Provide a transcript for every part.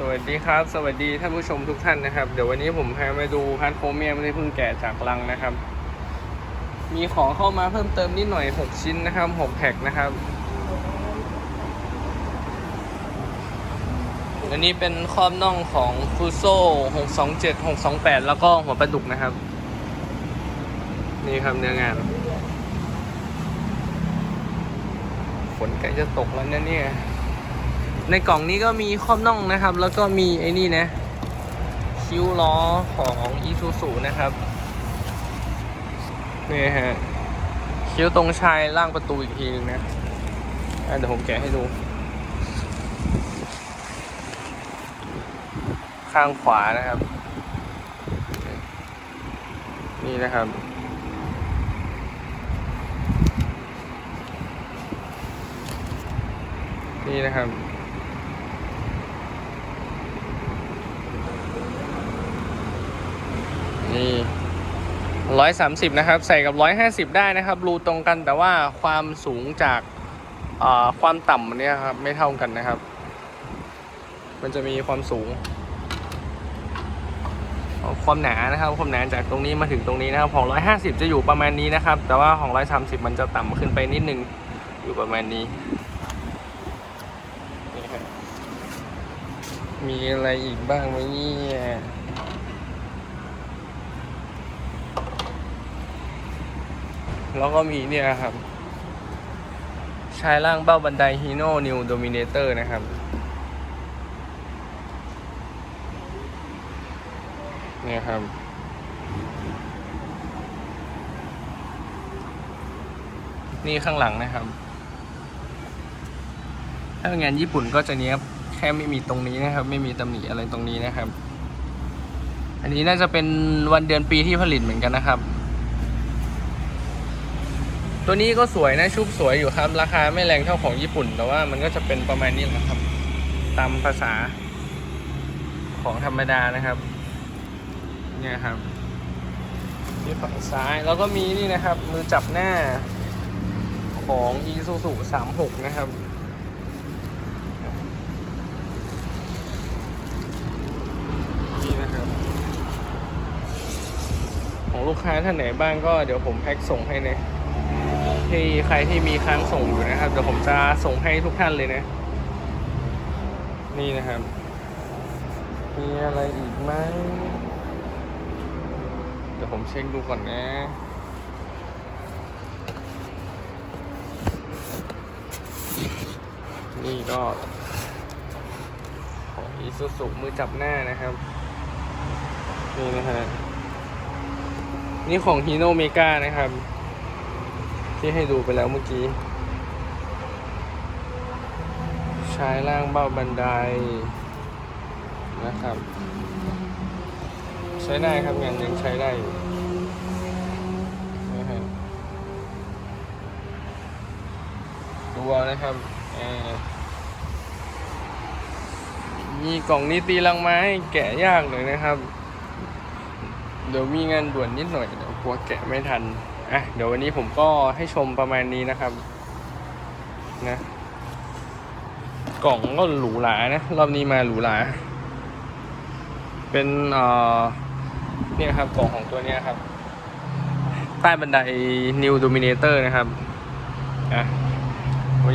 สวัสดีครับ สวัสดีท่านผู้ชมทุกท่านนะครับ เดี๋ยววันนี้ผมพามาดูพัดโครเมียมที่เพิ่งแกะจากลังนะครับ มีของเข้ามาเพิ่มเติมนิดหน่อย 6 ชิ้นนะครับ6แพ็คนะครับ อันนี้เป็นครอบน่องของฟูโซ่627 628 แล้วก็หัวปลาดุกนะครับ นี่ครับเนื้องาน ฝนใกล้จะตกแล้วนะเนี่ย ในกล่องนี้ก็มีครอบน่องนะครับ แล้วก็มีไอ้นี่นะ คิ้วล้อของอีซูซูนะครับนี่ฮะคิ้วตรงชายล่างประตูอีกทีนึงนะะเดี๋ยวผมแกะให้ดู ข้างขวานะครับ นี่นะครับนี่นะครับ นี่ร้อยสามสิบนะครับ ใส่กับร้อยห้าสิบได้นะครับ รูตรงกันแต่ว่าความสูงจากความต่ำเนี่ยครับไม่เท่ากันนะครับ มันจะมีความสูง ความหนานะครับ ความหนาจากตรงนี้มาถึงตรงนี้นะครับ ของ150จะอยู่ประมาณนี้นะครับ แต่ว่าของ130มันจะต่ำขึ้นไปนิดนึงอยู่ประมาณนี้นี่ครับมีอะไรอีกบ้างไหมเนี่ย แล้วก็มีเนี่ยครับ ชายล่างเบ้าบันไดฮีโน่นิวโดมิเนเตอร์นะครับ เนี่ยครับนี่ข้างหลังนะครับ ถ้าเป็นงานญี่ปุ่นก็จะเนี้ยแค่ไม่มีตรงนี้นะครับ ไม่มีตำหนิอะไรตรงนี้นะครับ อันนี้น่าจะเป็นวันเดือนปีที่ผลิตเหมือนกันนะครับ ตัวนี้ก็สวยนะชุบสวยอยู่ครับ ราคาไม่แรงเท่าของญี่ปุ่น แต่ว่ามันก็จะเป็นประมาณนี้แหละครับ ตามภาษาของธรรมดานะครับ เนี่ยครับที่ฝั่งซ้ายแล้วก็มีนี่นะครับ มือจับหน้าของ Isuzu 36นะครับนี่นะครับ ของลูกค้าท่านไหนบ้างก็เดี๋ยวผมแพ็คส่งให้นะ ที่ใครที่มีค้างส่งอยู่นะครับเดี๋ยวผมจะส่งให้ทุกท่านเลยนะ นี่นะครับ มีอะไรอีกไหมเดี๋ยวผมเช็คดูก่อนนะนี่ก็ของอีซูซุมือจับหน้านะครับ นี่นะฮะนี่ของฮีโนเมกานะครับ ที่ให้ดูไปแล้วเมื่อกี้ ใชายล่างเบ้าบันไดนะครับ ใช้ได้ครับงานยังใช้ได้อยู่นะฮะดูเอานะครับอ่ามีกล่องนี้ตีลังไม้แกะยากเลยนะครับ เดี๋ยวมีงานด่วนนิดหน่อยเดี๋ยวกลัวแกะไม่ทัน อะเดี๋ยววันนี้ผมก็ให้ชมประมาณนี้นะครับ นะ กล่องก็หรูหรานะ รอบนี้มาหรูหราเป็นเอ่อเนี่ยครับกล่องของตัวเนี้ยครับ ใต้บันได New Dominator นะครับอะ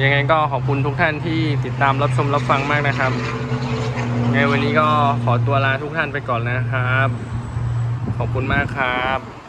ยังไงก็ขอบคุณทุกท่านที่ติดตามรับชมรับฟังมากนะครับไงวันนี้ก็ขอตัวลาทุกท่านไปก่อนนะครับ ขอบคุณมากครับ